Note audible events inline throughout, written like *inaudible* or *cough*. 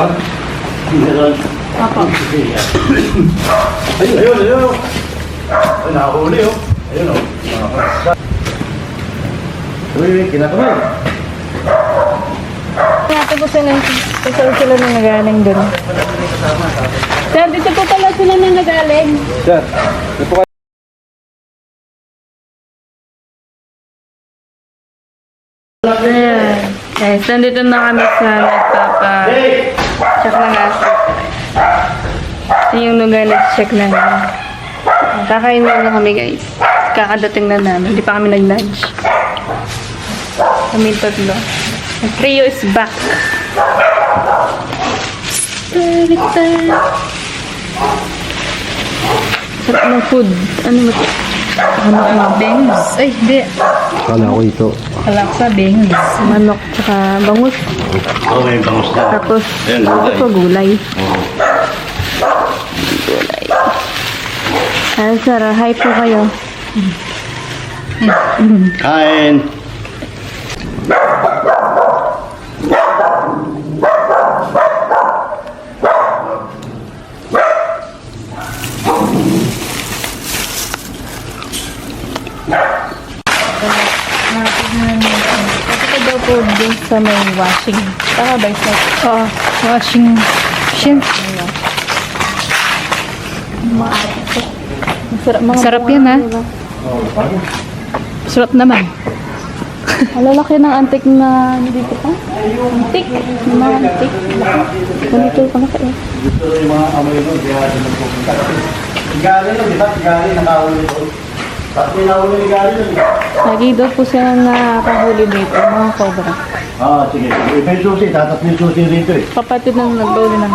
ba? Meron. Opo. Ayun, ayun, ayun. Ay, nakahuli oh. Ayun oh. Uy, kinakamay. Natin po sila, isa sila na nagaling doon. Sir, dito po pala sila na nagaling. Sir, ito po nandito na kami sa nagpapa-check ng asset. Ito yung lugar na check na namin. Kakain na lang kami guys. Kakadating na namin. Hindi pa kami nag-lunch. Kami tatlo. The trio is back. Sarap ng food. Ano ba ito? Manok na bangus. Ay, hindi. Kala ko ito. Kalaksa, bangus. Manok, tsaka bangus. Oo, may bangus na. Tapos, Ayan, gulay. pa gulay. Oo. Gulay. Ay, Sarah, hi po kayo. Kain. Po dun sa may washing. Tama ba isa? Oo, washing machine. Masarap, mga Sarap yan, ha? Sarap naman. Malalaki ng antik na dito pa. Antik. Mga antik. Ganito pa na kayo. Gusto rin yung mga amoy nun, kaya doon nagpupunta. Kasi Gali nun, di ba? Gali nakahuli doon. Lagi daw po sila nakahuli dito, mga cobra. Ah, sige. sige. May susi, tatas may susi rito eh. Kapatid ng mo na.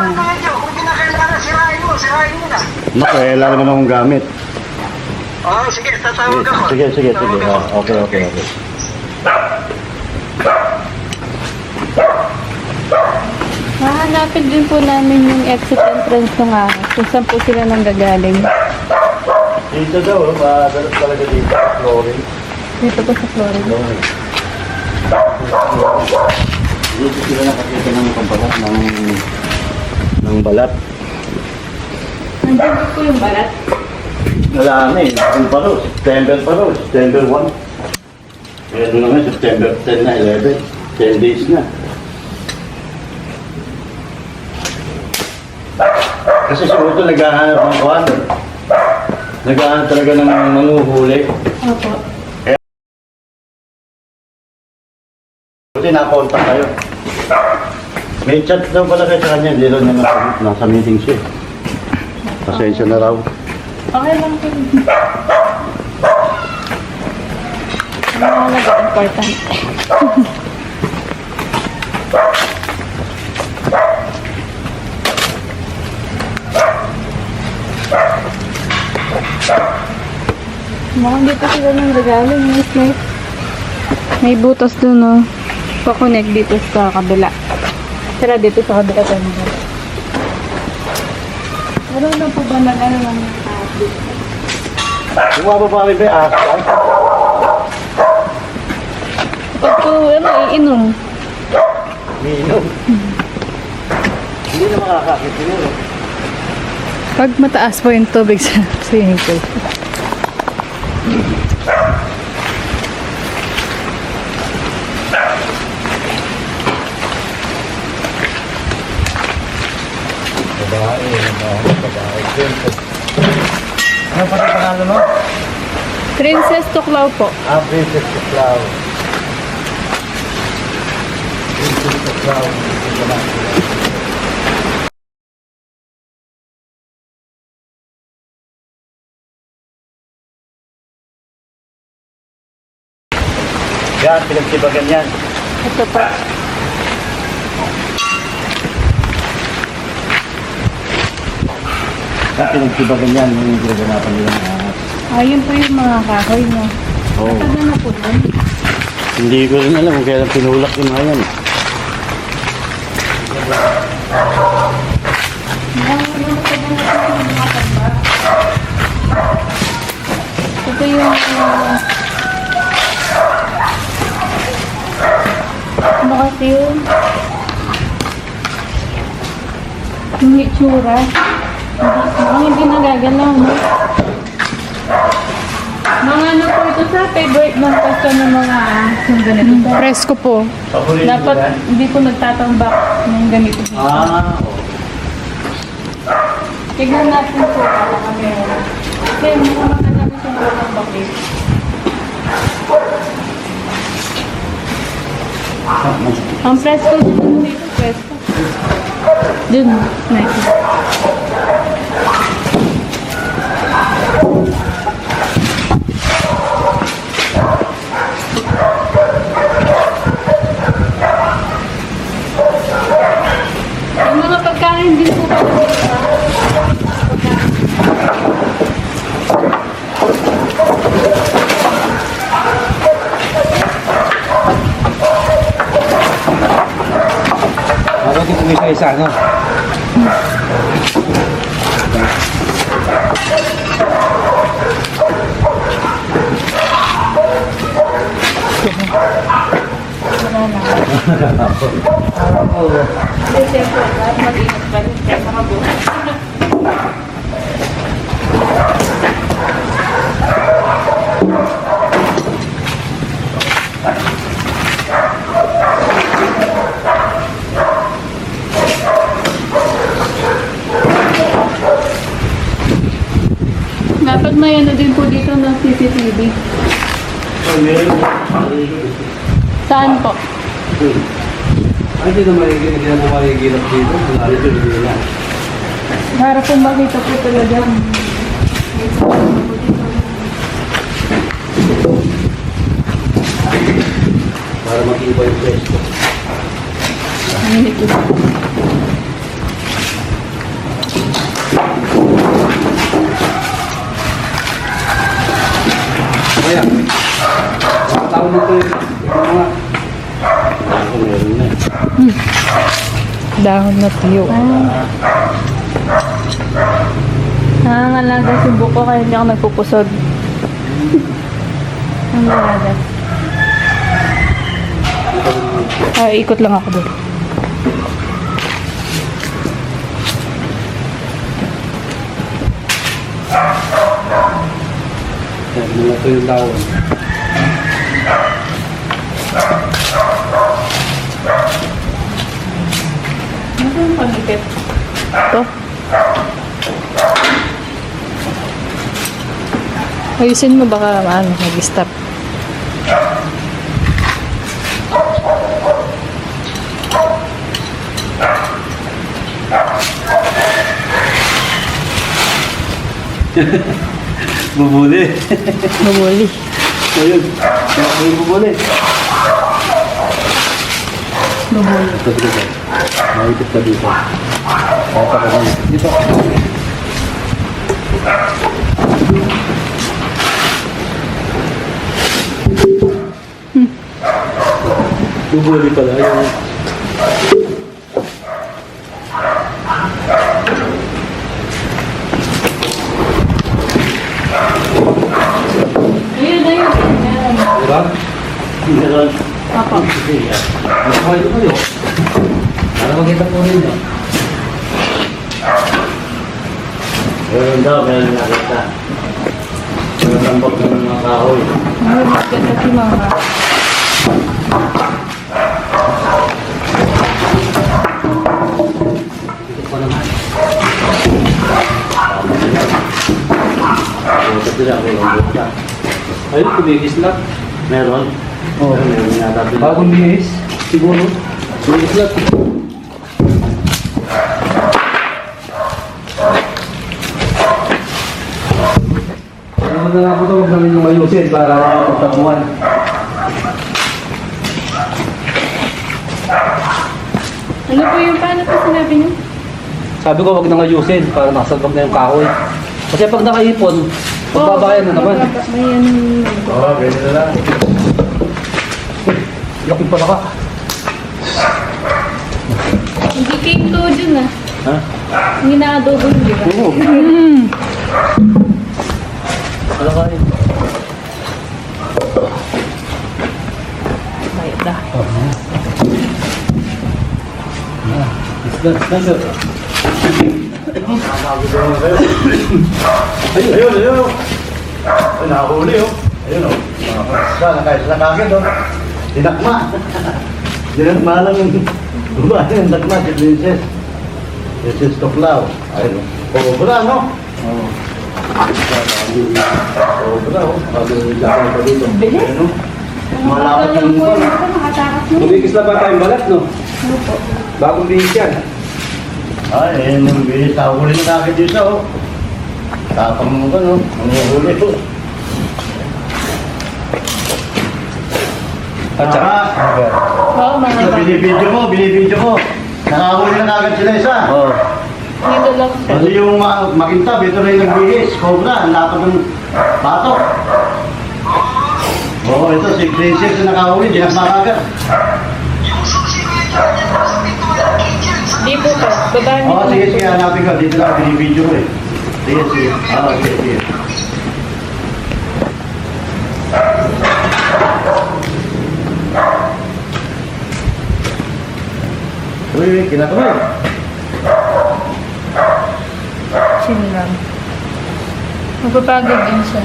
Naku, eh, kailangan naman akong gamit. Oo, sige, tatawag ako. Sige, sige, sige. Ah, okay, okay, okay. Hahanapin din po namin yung exit entrance ng ahas. Kung saan po sila nang gagaling. Dito daw, oh, madalap talaga dito. Flooring. Dito po sa Florida. Flooring. Dito sila nakakita ng pambalat ng ng balat. Nandiyan po yung balat. Wala na eh. Ano pa raw? September pa raw. September 1. Kaya doon naman, September 10 na, 11. 10 days na. Kasi siguro ito naghahanap ng kwan. Naghahanap talaga ng manguhuli. Opo. Buti nakontak kayo. May chat daw pala kayo sa kanya. Hindi daw niya nasagot. Nasa meeting siya. Pasensya na raw. Okay lang po. Ang mahalaga, important. *laughs* Mukhang dito sila ng regalo, May. May butas dun, oh. Pa-connect dito sa kabila. Tara dito sa kabila tayo. Ano na po ba nag ano lang Yung mga babae ba, ah, Kapag po, ano, iinom. Minom. Hindi na makakakit siguro. Pag mataas po yung tubig sa *laughs* swimming pool. Babae, babae, babae. Ano pa sa pangalan mo? Princess Tuklaw po. Ah, Princess Tuklaw. Princess Tuklaw. Yan, pinagtibagan yan. Ito po. Yan, pinagtibagan yan. Yung ginaganapan nilang ahas. Ayun po yung mga kahoy mo. Oo. Tagal na po dun. Hindi ko rin alam kung kailan pinulak yung mga yan. Ito yung... Uh, ano kasi yun? Yung itsura. Mukhang hindi nagagalaw, no? Mga ano po ito sa favorite ng question ng mga yung ganito. Presko po. Dapat hindi po nagtatambak ng ganito. Ah, oo. Tignan natin po para kami. Kasi mukhang maganda siyang tatambak eh. Ang presko dito, presko. Dun, nice. Yung mga pagkain din po pala dito. Bakit yung isa isa, no? Kasi siyempre, lahat mag-ingat pa rin. Kaya makabuhay. Dapat may ano din po dito ng CCTV. Meron. Saan po? Ay, hindi na maigil, hindi na maigilap dito. Wala rin ito, hindi na. Para po makita po talaga. Para mag-iba yung pwesto. Ang ito. Na. Dahon na tuyo. Nangangalaga si Buko kaya hindi ako nagpupusod. *laughs* Ang galaga. Ay, ikot lang ako doon. Mga ito yung dahon. Yung pagipit? Ito. Ayusin mo baka ano, mag-stop. Bubuli. *laughs* Bumuli. Ayun. Kaya yung bubuli. Bubuli. Mahigit ka dito. Pa ka dito. Bubuli pala. Ayun. Ayun, ayun. Meron. Diba? Meron. Papa. Mas kayo kayo. Para makita po ninyo. Meron daw, meron nakita. Meron tambak ng mga kahoy. Ay, maganda si mama. Ito pa naman. Buta sila, walang buta. Ayun, tumigis lang. Meron. Oo. Meron, meron yata. Bagong bihis, siguro. Tumigis lang. Na nga po ito, huwag namin yung ayusin para pagtabuhan. Ano po yung paano po sinabi niyo? Sabi ko, huwag nang ayusin para nakasagap na yung kahoy. Kasi pag nakaipon, magbabayan na naman. May ano. Oo, ganyan na lang. Laki pala ka. Hindi kinto dyan ah. Ha? Ang ina-adobo yun, di ba? Oo. *laughs* Ano. Isda, isda, sir. Ayun, ayun, ayun. Ay, nakahuli oh. Ayun oh. Sana kahit sa kagad oh. Dinakma. Dinakma lang yung babae ng dakma si Princess. Princess Toklaw. Ayun oh. Cobra, no? Oo. Cobra oh. Bago yung dakma pa dito. Ayun oh. Malapit yung Kumikis na ba tayong balat, no? Bagong bihis yan. Ay, ayun yung bilis. Nakahuli na kagad dito oh. Tapang mo ka no. Ang huli oh. At saka, Oo, mga Sa binibidyo ko, binibidyo ko. Nakahuli na kagad sila isa. oh, Dito lang siya. Kasi yung ma- makintab, ito rin nagbihis. Cobra, ang lapad ng batok. Oo, ito si Princess na nakahuli, di nakmakagad. Yung susi ko yun dyan, yan sa pintuan ng kitchen. Sa Di po to. Babae Oo, sige, sige, hanapin ko. Dito lang, binibidyo ko eh. Sige, sige. Oo, sige, sige. Uy, uy, Chin lang. Magpapagod din siya.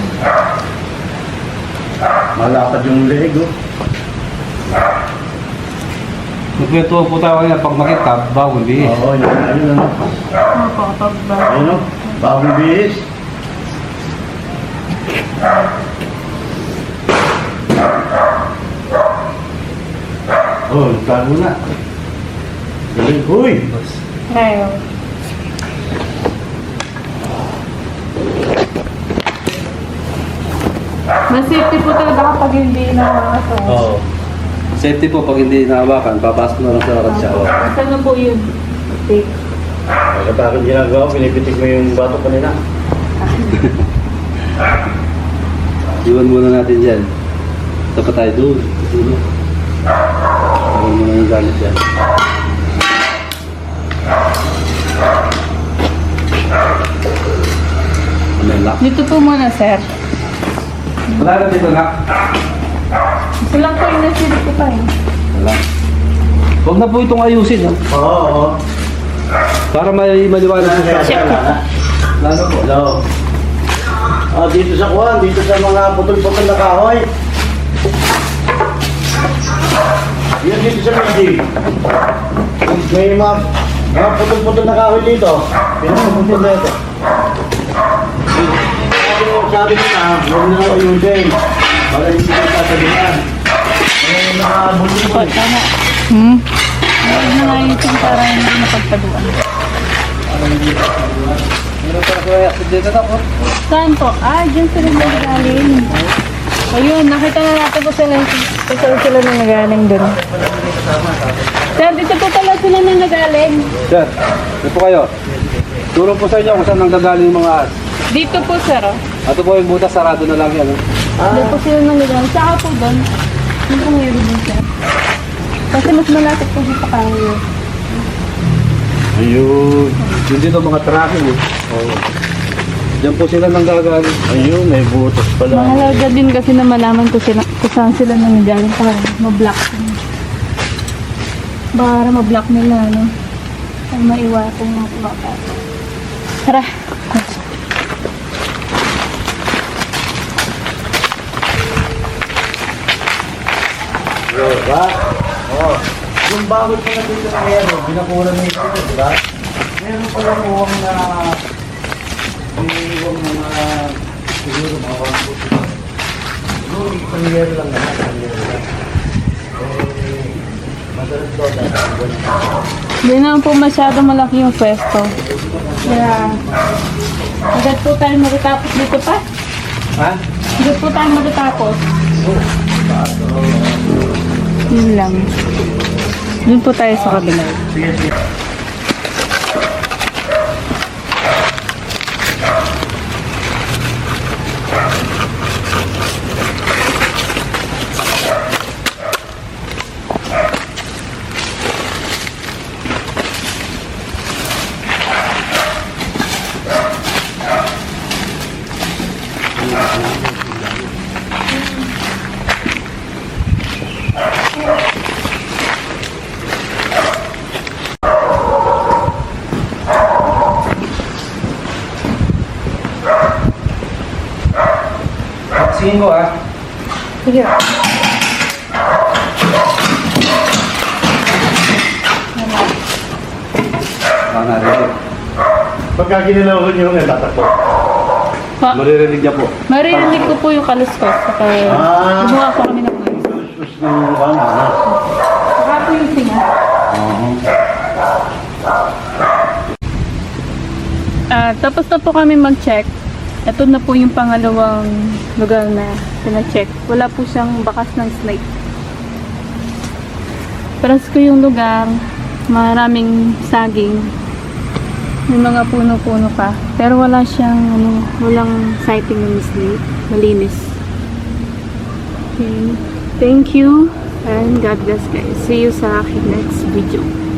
Malapad yung leeg, oh. nagkwentuhan po tayo kanina pag makita, bagong bihis. Oo, yun, ayun, ano. Opo, kapag ba? Ayun, oh. Bagong bihis. Oh, nagtago na. Galing, uy! Tayo. Mas safety po talaga kapag hindi na ito. Oo. Safety po pag hindi nahawakan, papasok na lang sa lakat siya. Oh. Saan na po yun? Safe. Pagkatapos ginagawa ko, pinipitik mo yung bato kanina. *laughs* Iwan muna natin dyan. Ito pa tayo doon. Dulo. Iwan muna yung gamit dyan. Ano yung lock? Dito po muna, sir. Wala na dito. Gusto lang po yung nasilip ko pa eh. Wala. Huwag na po itong ayusin. No? Oo, oo. Para may maliwanag sa Check ko. Lalo po. Hello. Ah, dito sa kuwan, dito sa mga putol-putol na kahoy. Yan dito sa Midi. May mga, mga putol-putol na kahoy dito. Pinaputol na ito. Mo na, huwag na ako yung din. Baka hindi ko sasabihan. May mga bulong Po, tama. Hmm? Huwag na nga yung ito para hindi napagpaduan. Meron pa ako dito na po. Saan po? Ah, dyan sila nanggaling. Ayun, nakita na natin kung sila, saan sila nanggaling dun. Sir, dito po pala sila nanggaling. Sir, ito po kayo. Turo po sa inyo kung saan nanggagaling yung mga as. Dito po, sir. oh. Ito po yung butas, sarado na lang yan. oh. Dito po sila nanggaling. Saka po dun. Yung yun dun, sir. Kasi mas malapit po dito kayo. Ayun. Yung dito mga tracking eh. Oo. Diyan po sila nanggagaling. Ayun, may butas pala. Mahalaga din kasi na malaman ko sila, kung saan sila nanggaling para ma-block. Para ma-block nila, no? Para maiwasan ng baka. Tara. Diba? Oh. Yung bago pa na dito na yan, oh, binakuran na ito, di ba? Meron pa lang uwang na na mga siguro mga sila. Siguro panyero lang naman, panyero lang. Eh, madalas ko dahil Hindi naman po masyado malaki yung pwesto. Kaya, agad po tayo matatapos dito pa. Ha? Agad po tayo matatapos. Yun lang. Doon po tayo sa kabila. Tingin ko ah. Sige. Baka narinig. Pagka ginalawan nyo nga, tatakbo. Pa, Maririnig niya po. maririnig ko po yung kaluskos. Kaya Ah. gumawa po kami ng noise. Tapos ng kwan, ano? Saka po yung singa. Oo. Ah, tapos na po kami mag-check. Ito na po yung pangalawang lugar na pina-check. Wala po siyang bakas ng snake. Paras ko yung lugar, maraming saging. May mga puno-puno pa. Pero wala siyang, ano, walang sighting ng snake. Malinis. Okay. Thank you. And God bless guys. See you sa aking next video.